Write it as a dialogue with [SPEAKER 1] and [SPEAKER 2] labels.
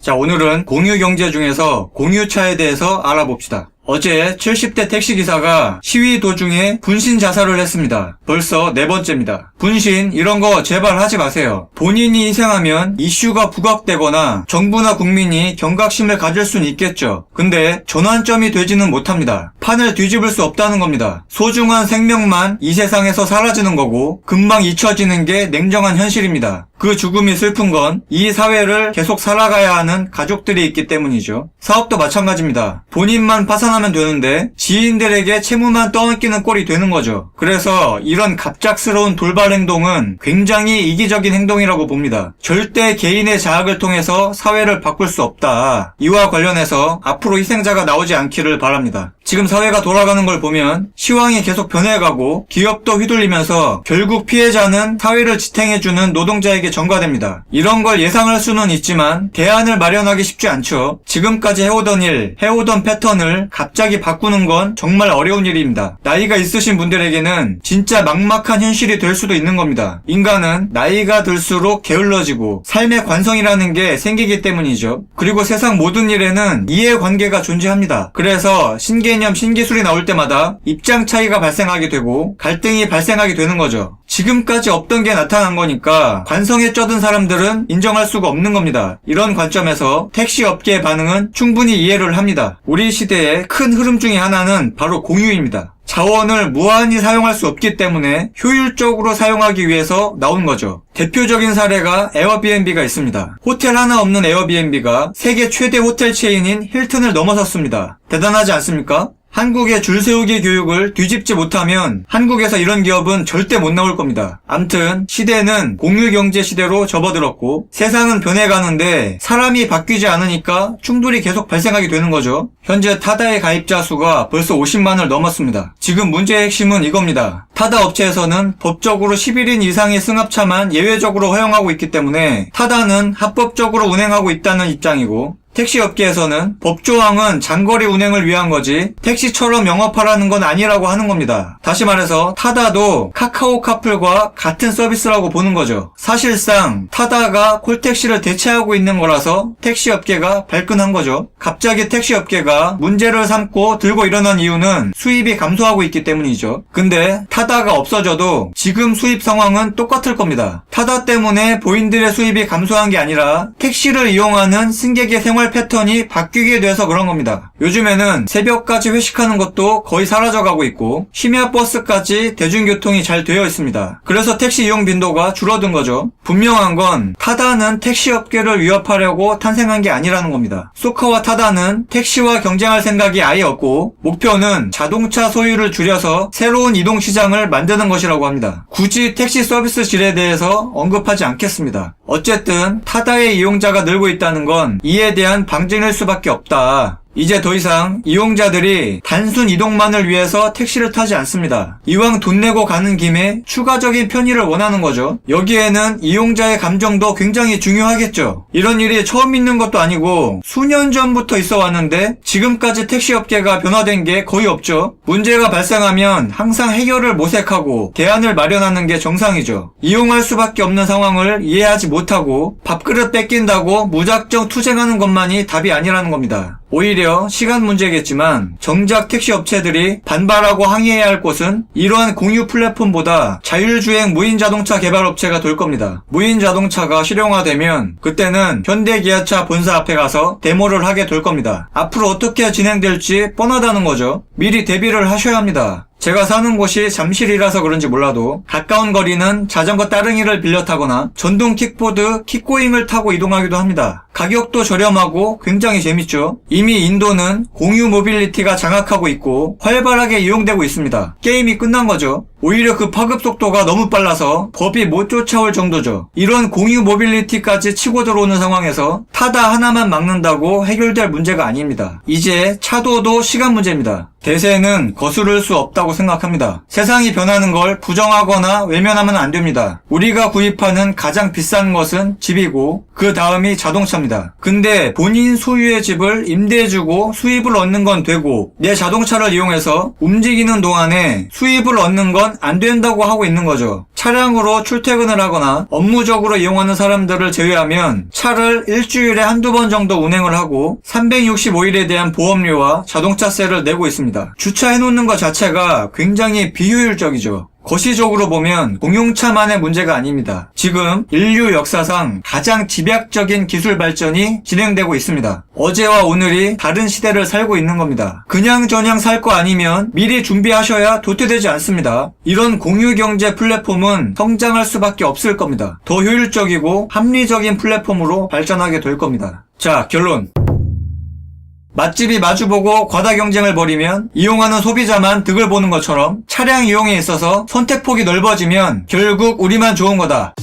[SPEAKER 1] 자, 오늘은 공유 경제 중에서 공유차에 대해서 알아봅시다. 어제 70대 택시기사가 시위 도중에 분신 자살을 했습니다. 벌써 네 번째입니다. 분신, 이런 거 제발 하지 마세요. 본인이 희생하면 이슈가 부각되거나 정부나 국민이 경각심을 가질 수는 있겠죠. 근데 전환점이 되지는 못합니다. 판을 뒤집을 수 없다는 겁니다. 소중한 생명만 이 세상에서 사라지는 거고, 금방 잊혀지는 게 냉정한 현실입니다. 그 죽음이 슬픈 건 이 사회를 계속 살아가야 하는 가족들이 있기 때문이죠. 사업도 마찬가지입니다. 본인만 파산 하면 되는데 지인들에게 채무만 떠안기는 꼴이 되는 거죠. 그래서 이런 갑작스러운 돌발 행동은 굉장히 이기적인 행동이라고 봅니다. 절대 개인의 자학을 통해서 사회를 바꿀 수 없다. 이와 관련해서 앞으로 희생자가 나오지 않기를 바랍니다. 지금 사회가 돌아가는 걸 보면 시황이 계속 변해가고 기업도 휘둘리면서 결국 피해자는 사회를 지탱해주는 노동자에게 전가됩니다. 이런 걸 예상할 수는 있지만 대안을 마련하기 쉽지 않죠. 지금까지 해오던 일, 해오던 패턴을 갑자기 바꾸는 건 정말 어려운 일입니다. 나이가 있으신 분들에게는 진짜 막막한 현실이 될 수도 있는 겁니다. 인간은 나이가 들수록 게을러지고 삶의 관성이라는 게 생기기 때문이죠. 그리고 세상 모든 일에는 이해관계가 존재합니다. 그래서 신개념, 신기술이 나올 때마다 입장 차이가 발생하게 되고 갈등이 발생하게 되는 거죠. 지금까지 없던 게 나타난 거니까 관성에 쩌든 사람들은 인정할 수가 없는 겁니다. 이런 관점에서 택시 업계의 반응은 충분히 이해를 합니다. 우리 시대의 큰 흐름 중에 하나는 바로 공유입니다. 자원을 무한히 사용할 수 없기 때문에 효율적으로 사용하기 위해서 나온 거죠. 대표적인 사례가 에어비앤비가 있습니다. 호텔 하나 없는 에어비앤비가 세계 최대 호텔 체인인 힐튼을 넘어섰습니다. 대단하지 않습니까? 한국의 줄 세우기 교육을 뒤집지 못하면 한국에서 이런 기업은 절대 못 나올 겁니다. 암튼 시대는 공유 경제 시대로 접어들었고 세상은 변해가는데 사람이 바뀌지 않으니까 충돌이 계속 발생하게 되는 거죠. 현재 타다의 가입자 수가 벌써 50만을 넘었습니다. 지금 문제의 핵심은 이겁니다. 타다 업체에서는 법적으로 11인 이상의 승합차만 예외적으로 허용하고 있기 때문에 타다는 합법적으로 운행하고 있다는 입장이고 택시 업계에서는 법조항은 장거리 운행을 위한 거지 택시처럼 영업하라는 건 아니라고 하는 겁니다. 다시 말해서 타다도 카카오 카풀과 같은 서비스라고 보는 거죠. 사실상 타다가 콜택시를 대체하고 있는 거라서 택시 업계가 발끈한 거죠. 갑자기 택시 업계가 문제를 삼고 들고 일어난 이유는 수입이 감소하고 있기 때문이죠. 근데 타다가 없어져도 지금 수입 상황은 똑같을 겁니다. 타다 때문에 보인들의 수입이 감소한 게 아니라 택시를 이용하는 승객의 생활 패턴이 바뀌게 돼서 그런 겁니다. 요즘에는 새벽까지 회식하는 것도 거의 사라져가고 있고 심야 버스까지 대중교통이 잘 되어 있습니다. 그래서 택시 이용 빈도가 줄어든 거죠. 분명한 건 타다는 택시 업계를 위협하려고 탄생한 게 아니라는 겁니다. 소카와 타다는 택시와 경쟁할 생각이 아예 없고 목표는 자동차 소유를 줄여서 새로운 이동 시장을 만드는 것이라고 합니다. 굳이 택시 서비스 질에 대해서 언급하지 않겠습니다. 어쨌든 타다의 이용자가 늘고 있다는 건 이에 대한 방증일 수밖에 없다. 이제 더 이상 이용자들이 단순 이동만을 위해서 택시를 타지 않습니다. 이왕 돈 내고 가는 김에 추가적인 편의를 원하는 거죠. 여기에는 이용자의 감정도 굉장히 중요하겠죠. 이런 일이 처음 있는 것도 아니고 수년 전부터 있어 왔는데 지금까지 택시 업계가 변화된 게 거의 없죠. 문제가 발생하면 항상 해결을 모색하고 대안을 마련하는 게 정상이죠. 이용할 수밖에 없는 상황을 이해하지 못하고 밥그릇 뺏긴다고 무작정 투쟁하는 것만이 답이 아니라는 겁니다. 오히려 시간 문제겠지만 정작 택시 업체들이 반발하고 항의해야 할 곳은 이러한 공유 플랫폼보다 자율주행 무인 자동차 개발 업체가 될 겁니다. 무인 자동차가 실용화되면 그때는 현대기아차 본사 앞에 가서 데모를 하게 될 겁니다. 앞으로 어떻게 진행될지 뻔하다는 거죠. 미리 대비를 하셔야 합니다. 제가 사는 곳이 잠실이라서 그런지 몰라도 가까운 거리는 자전거 따릉이를 빌려 타거나 전동 킥보드 킥고잉을 타고 이동하기도 합니다. 가격도 저렴하고 굉장히 재밌죠. 이미 인도는 공유 모빌리티가 장악하고 있고 활발하게 이용되고 있습니다. 게임이 끝난 거죠. 오히려 그 파급 속도가 너무 빨라서 법이 못 쫓아올 정도죠. 이런 공유 모빌리티까지 치고 들어오는 상황에서 타다 하나만 막는다고 해결될 문제가 아닙니다. 이제 차도도 시간 문제입니다. 대세는 거스를 수 없다고 생각합니다. 세상이 변하는 걸 부정하거나 외면하면 안 됩니다. 우리가 구입하는 가장 비싼 것은 집이고 그 다음이 자동차입니다. 근데 본인 소유의 집을 임대해주고 수입을 얻는 건 되고 내 자동차를 이용해서 움직이는 동안에 수입을 얻는 건 안 된다고 하고 있는 거죠. 차량으로 출퇴근을 하거나 업무적으로 이용하는 사람들을 제외하면 차를 일주일에 한두 번 정도 운행을 하고 365일에 대한 보험료와 자동차세를 내고 있습니다. 주차해놓는 것 자체가 굉장히 비효율적이죠. 거시적으로 보면 공용차만의 문제가 아닙니다. 지금 인류 역사상 가장 집약적인 기술 발전이 진행되고 있습니다. 어제와 오늘이 다른 시대를 살고 있는 겁니다. 그냥 저냥 살 거 아니면 미리 준비하셔야 도태되지 않습니다. 이런 공유 경제 플랫폼은 성장할 수밖에 없을 겁니다. 더 효율적이고 합리적인 플랫폼으로 발전하게 될 겁니다. 자, 결론. 맛집이 마주보고 과다 경쟁을 벌이면 이용하는 소비자만 득을 보는 것처럼 차량 이용에 있어서 선택폭이 넓어지면 결국 우리만 좋은 거다.